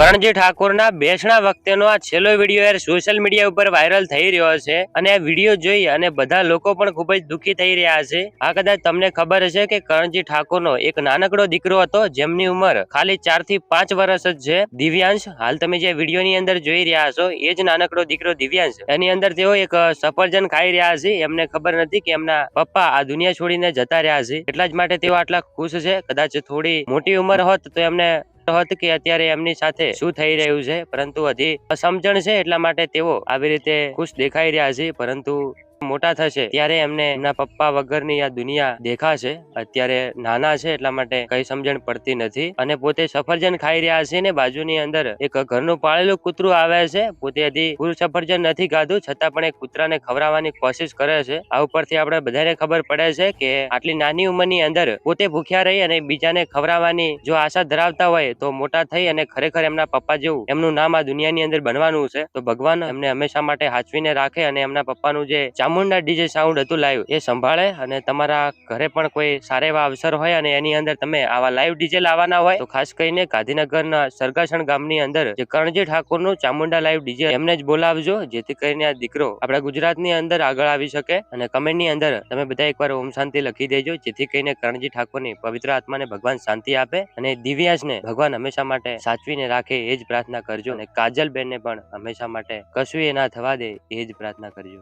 કરણજી ઠાકોરના બેસણા વખતેનો આ છેલ્લો વીડિયો યાર સોશિયલ મીડિયા ઉપર વાયરલ થઈ રહ્યો છે અને આ વીડિયો જોઈ અને બધા લોકો પણ ખૂબ જ દુઃખી થઈ રહ્યા છે. આ કદાચ તમને ખબર હશે કે કરણજી ઠાકોરનો એક નાનકડો દીકરો હતો, જેમની ઉંમર ખાલી ચારથી પાંચ વર્ષ જ છે. દિવ્યાંશ, હાલ તમે જે વીડિયો ની અંદર જોઈ રહ્યા છો, એ જ નાનકડો દીકરો દિવ્યાંશ. એની અંદર તેઓ એક સફરજન ખાઈ રહ્યા છે. એમને ખબર નથી કે એમના પપ્પા આ દુનિયા છોડીને જતા રહ્યા છે. એટલા જ માટે તેઓ આટલા ખુશ છે. કદાચ થોડી મોટી ઉંમર હોત તો એમને હોત કે અત્યારે એમની સાથે શું થઈ રહ્યું છે, પરંતુ હજી અસમજણ છે એટલા માટે તેઓ આવી રીતે ખુશ દેખાઈ રહ્યા છે, પરંતુ મોટા થશે ત્યારે એમને એમના પપ્પા વગરની આ દુનિયા દેખાશે. અત્યારે નાના છે એટલા માટે કઈ સમજણ પડતી નથી. અને પોતે સફરજન ખાઈ રહ્યા છે ને બાજુની અંદર એક ઘરનું પાળેલું કૂતરું આવે છે. પોતે હજી પૂરું સફરજન નથી ખાધું, છતાં પણ એ કૂતરાને ખવડાવવાની કોશિશ કરે છે. આ ઉપરથી આપણે બધાને ખબર પડે છે કે આટલી નાની ઉંમરની અંદર પોતે ભૂખ્યા રહી અને બીજાને ખવડાવવાની જો આશા ધરાવતા હોય તો મોટા થઈ અને ખરેખર એમના પપ્પા જેવું એમનું નામ આ દુનિયાની અંદર બનવાનું છે. તો ભગવાન એમને હંમેશા માટે હાચવીને રાખે અને એમના પપ્પાનું જે ચામુંડા ડીજે સાઉન્ડ હતું લાઈવ એ સંભાળે અને તમારા ઘરે પણ કોઈ સારા એવા અવસર હોય અને એની અંદર તમે આવા લાઈવ ડીજે લાવવાના હોય, તો ખાસ કરીને ગાંધીનગરના સરગાસણ ગામની અંદર જે કરણજી ઠાકોરનું ચામુંડા લાઈવ ડીજે, એમને જ બોલાવજો, જેથી કરીને આ દીકરો આપણા ગુજરાતની અંદર આગળ આવી શકે અને કમેન્ટની અંદર તમે બધા એકવાર ઓમ શાંતિ લખી દેજો, જેથી કરીને કરણજી ઠાકોરની પવિત્ર આત્માને ભગવાન શાંતિ આપે અને દિવ્યાસને ભગવાન હંમેશા માટે સાચવીને રાખે, એ જ પ્રાર્થના કરજો અને કાજલબેનને પણ હંમેશા માટે કશું એ ના થવા દે, એ જ પ્રાર્થના કરજો.